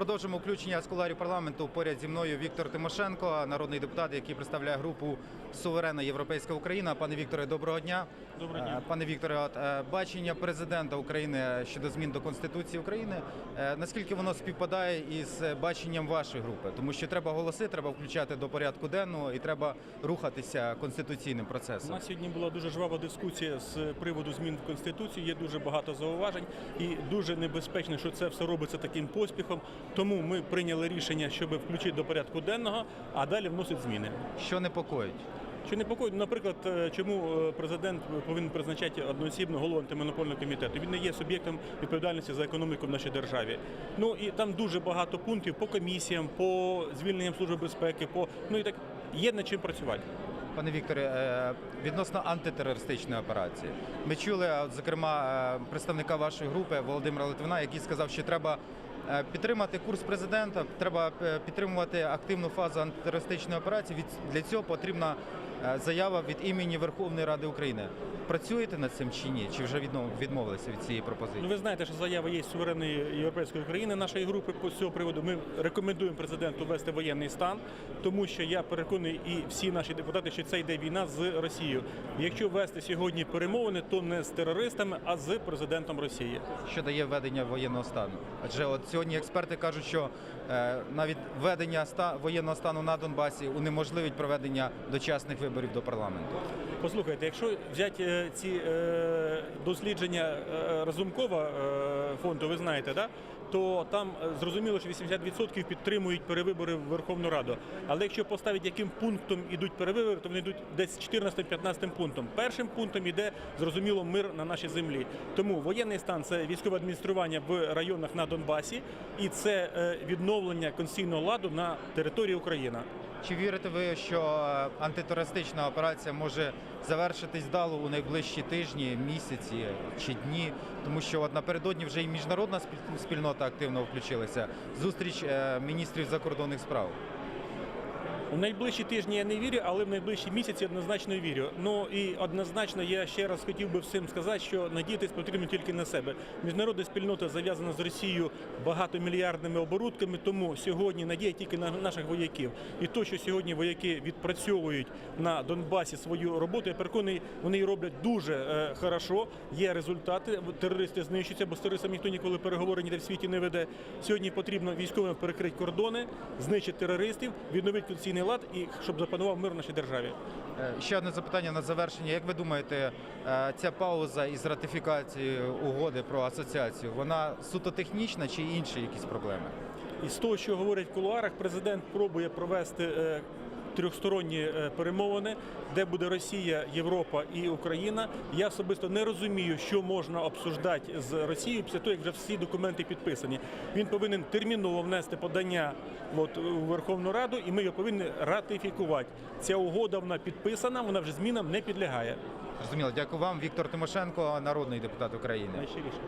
Продовжимо включення з куларів парламенту. Поряд зі мною Віктор Тимошенко, народний депутат, який представляє групу Суверенна Європейська Україна. Пане Вікторе, доброго дня. Доброго дня. Е, Пане Вікторе, е, бачення президента України щодо змін до Конституції України. е, Наскільки воно співпадає із баченням вашої групи? Тому що треба голоси, треба включати до порядку денного і треба рухатися конституційним У процесом. нас сьогодні була дуже жвава дискусія з приводу змін в конституцію. Є дуже багато зауважень і дуже небезпечно, що це все робиться таким поспіхом. Тому ми прийняли рішення, щоб включити до порядку денного, а далі вносить зміни. Що непокоїть? Що непокоїть, наприклад, е, чому е, президент повинен призначати одноосібно голову антимонопольного комітету? Він не є суб'єктом відповідальності за економіку в нашій державі. Ну і там дуже багато пунктів по комісіям, по звільненням служби безпеки, по ну і так є над чим працювати. Пане Вікторе, е, відносно антитерористичної операції, ми чули, зокрема, представника вашої групи Володимира Литвина, який сказав, що треба підтримати курс президента, треба е, підтримувати активну фазу антитерористичної операції. Для цього потрібна е, заява від імені Верховної Ради України. Працюєте над цим чи ні? Чи вже відмовилися від цієї пропозиції? Ну, ви знаєте, що заява є суверенної європейської країни нашої групи по цього приводу. Ми рекомендуємо президенту ввести воєнний стан, тому що я переконаний і всі наші депутати, що це йде війна з Росією. Якщо ввести сьогодні перемовини, то не з терористами, а з президентом Росії. що дає введення воєнного стану. Адже от сьогодні експерти кажуть, що е, навіть введення ста воєнного стану на Донбасі унеможливить проведення дочасних виборів до парламенту. Послухайте, якщо взяти е, ці е, дослідження е, Разумкова фонду, ви знаєте, да? то там зрозуміло, що 80% підтримують перевибори в Верховну Раду. Але якщо поставити, яким пунктом ідуть перевибори, то вони йдуть десь 14-15 пунктом. Першим пунктом іде зрозуміло мир на нашій землі. Тому воєнний стан це військове адміністрування в районах на Донбасі, і це відновлення конституційного ладу на території України. Чи вірите ви, що е, антитерористична операція може завершитись вдало у найближчі тижні, місяці чи дні? Тому що от напередодні вже і міжнародна спіль- спільнота активно включилася. Зустріч е, міністрів закордонних справ. У найближчі тижні я не вірю, але в найближчі місяці однозначно вірю. Ну і однозначно я ще раз хотів би всім сказати, що надіятись потрібно тільки на себе. Міжнародна спільнота зав'язана з Росією багатомільярдними оборудками, тому сьогодні надія тільки на наших вояків. І то, що сьогодні вояки відпрацьовують на Донбасі свою роботу, я переконаний, вони її роблять дуже е, хорошо. Є результати. Терористи знищуються, бо з терористами ніхто ніколи переговори ніде в світі не веде. Сьогодні потрібно військовим перекрити кордони, знищити терористів, відновити конституційний лад і щоб запанував мир в нашій державі. Е, Ще одне запитання на завершення. Як ви думаєте, е, ця пауза із ратифікацією угоди про асоціацію, вона суто технічна чи інші якісь проблеми? І з того, що говорять в кулуарах, президент пробує провести е, трьохсторонні е, перемовини, де буде Росія, Європа і Україна. Я особисто не розумію, що можна обсуждати з Росією після того, як вже всі документи підписані. Він повинен терміново внести подання от, у Верховну Раду, і ми його повинні ратифікувати. Ця угода вона підписана, вона вже змінам не підлягає. Зрозуміло, дякую вам. Віктор Тимошенко, народний депутат України. Найщиріше.